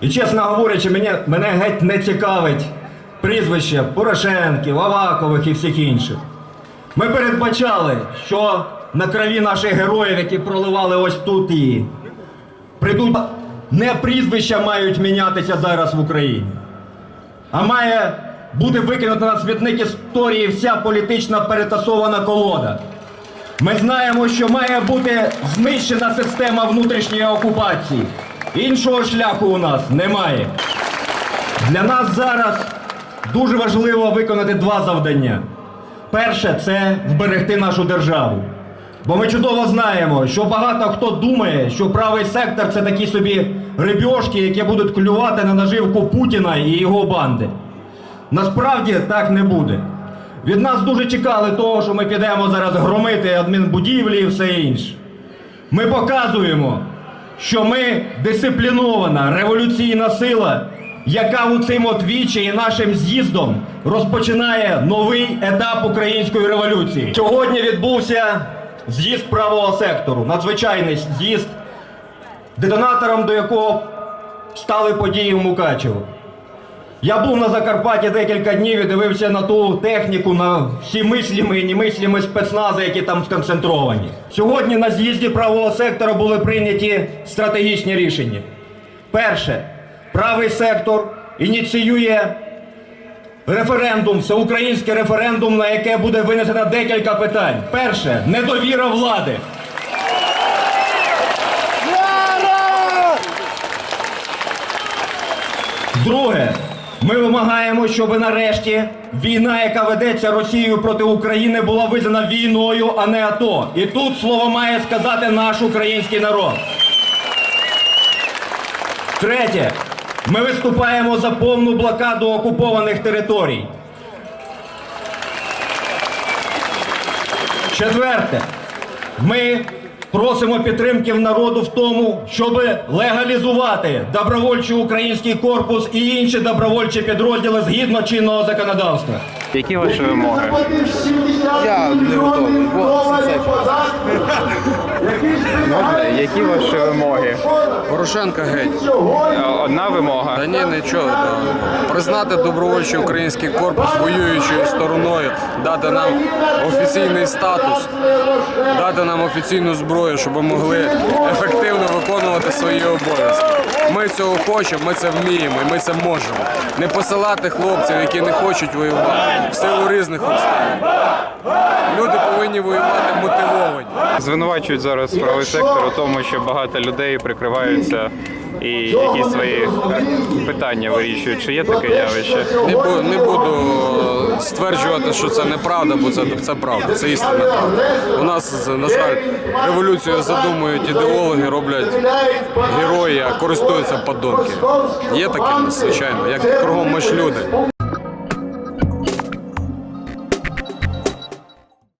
І чесно говорячи, мене, мене геть не цікавить прізвище Порошенків, Авакових і всіх інших. Ми передбачали, що на крові наших героїв, які проливали ось тут її, прийдуть не прізвища мають мінятися зараз в Україні, а має бути викинута на смітник історії вся політична перетасована колода. Ми знаємо, що має бути знищена система внутрішньої окупації. Іншого шляху у нас немає. Для нас зараз дуже важливо виконати два завдання. Перше це вберегти нашу державу. Бо ми чудово знаємо, що багато хто думає, що правий сектор це такі собі рибьошки, які будуть клювати на наживку Путіна і його банди. Насправді так не буде. Від нас дуже чекали того, що ми підемо зараз громити адмінбудівлі і все інше. Ми показуємо, що ми дисциплінована революційна сила, яка у цим отвічі і нашим з'їздом розпочинає новий етап української революції. Сьогодні відбувся з'їзд правого сектору, надзвичайний з'їзд, детонатором до якого стали події в Мукачево. Я був на Закарпатті декілька днів і дивився на ту техніку, на всі мислімі і немислімі спецнази, які там сконцентровані. Сьогодні на з'їзді правого сектора були прийняті стратегічні рішення. Перше, правий сектор ініціює референдум, всеукраїнський референдум, на яке буде винесено декілька питань. Перше недовіра влади. Друге, ми вимагаємо, щоб нарешті війна, яка ведеться Росією проти України, була визнана війною, а не АТО. І тут слово має сказати наш український народ. Третє, ми виступаємо за повну блокаду окупованих територій. Четверте, ми просимо підтримки в народу в тому, щоб легалізувати добровольчий український корпус і інші добровольчі підрозділи згідно чинного законодавства. Які ваші вимоги? Я не готовий? Які ваші вимоги? Порошенка геть. Е, Одна вимога. Та ні, нічого. Да. Признати добровольчий український корпус воюючою стороною, дати нам офіційний статус, дати нам офіційну зброю, щоб ми могли ефективно виконувати свої обов'язки. Ми цього хочемо, ми це вміємо і ми це можемо. Не посилати хлопців, які не хочуть воювати в силу різних обставин. Люди повинні воювати мотивовані. Звинувачують зараз правий сектор у тому, що багато людей прикриваються і якісь свої питання вирішують. Чи є таке явище? Не, бу- не буду стверджувати, що це неправда, бо це, це правда, це істинна правда. У нас, на жаль, революцію задумують ідеологи, роблять герої, а користуються подонки. Є таке, звичайно, як кругом ми ж люди.